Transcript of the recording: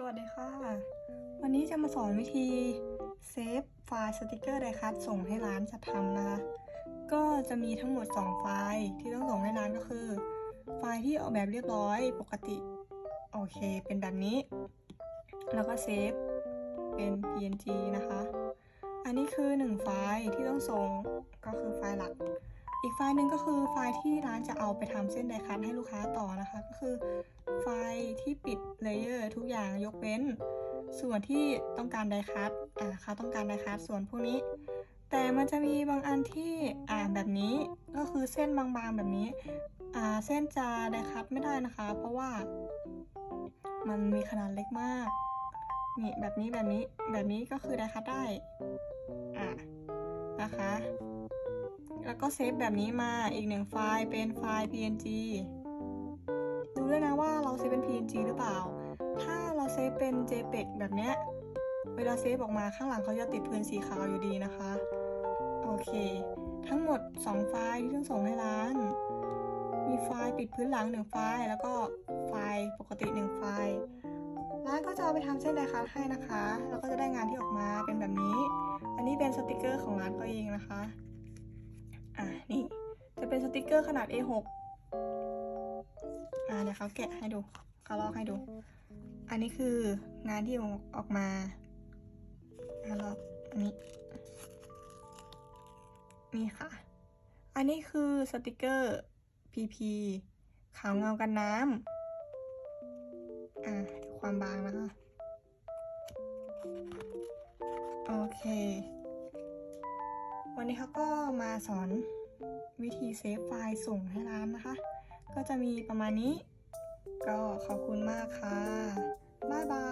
สวัสดีค่ะ วันนี้จะมาสอนวิธีเซฟไฟล์สติกเกอร์ไดคัทส่งให้ร้านจัดทำนะคะ ก็จะมีทั้งหมด 2 ไฟล์ที่ต้องส่งให้ร้านก็คือ ไฟล์ที่ออกแบบเรียบร้อยปกติ โอเค เป็นแบบนี้ แล้วก็เซฟเป็น png นะคะ อันนี้คือ 1 ไฟล์ที่ต้องส่งก็คือไฟล์หลักอีกไฟล์หนึ่งก็คือไฟล์ที่ร้านจะเอาไปทำเส้นไดคัทให้ลูกค้าต่อนะคะ ก็คือ ไฟที่ปิดเลเยอร์ทุกอย่างยกเว้น ส่วนที่ต้องการไดคัทอ่าเขาต้องการไดคัทส่วนพวกนี้ แต่มันจะมีบางอันที่อ่าแบบนี้ก็คือเส้นบางๆแบบนี้อ่าเส้นจะไดคัทไม่ได้นะคะ เพราะว่ามันมีขนาดเล็กมาก นี่แบบนี้แบบนี้แบบนี้ก็คือไดคัทได้อ่านะคะ แล้วก็เซฟแบบนี้มาอีกหนึ่งไฟล์เป็นไฟล์ png ดูด้วยนะว่าเราเซฟเป็น png หรือเปล่า ถ้าเราเซฟเป็น jpeg แบบเนี้ย เวลาเซฟออกมาข้างหลังเขาจะติดพื้นสีขาวอยู่ดีนะคะ โอเค ทั้งหมด 2 ไฟล์ที่ต้องส่งให้ร้าน มีไฟล์ปิดพื้นหลัง 1 ไฟล์ แล้วก็ไฟล์ปกติ 1 ไฟล์ ร้านก็จะเอาไปทำเส้นไดคัทให้นะคะ แล้วก็จะได้งานที่ออกมาเป็นแบบนี้ อันนี้เป็นสติกเกอร์ของร้านเขาเองนะคะ อะนี่ จะเป็นสติกเกอร์ขนาด A6 อ่าเดี๋ยวเขาแกะให้ดูเขาลอกให้ดู อันนี้คืองานที่ออกมาอะลอกอันนี้ นี่ค่ะ อันนี้คือสติกเกอร์ PP ขาวเงากันน้ำอะดูความบางนะคะ โอเค วันนี้เขาก็มาสอนวิธีเซฟไฟล์ส่งให้ร้านนะคะ ก็จะมีประมาณนี้ ก็ขอบคุณมากค่ะ บ๊ายบาย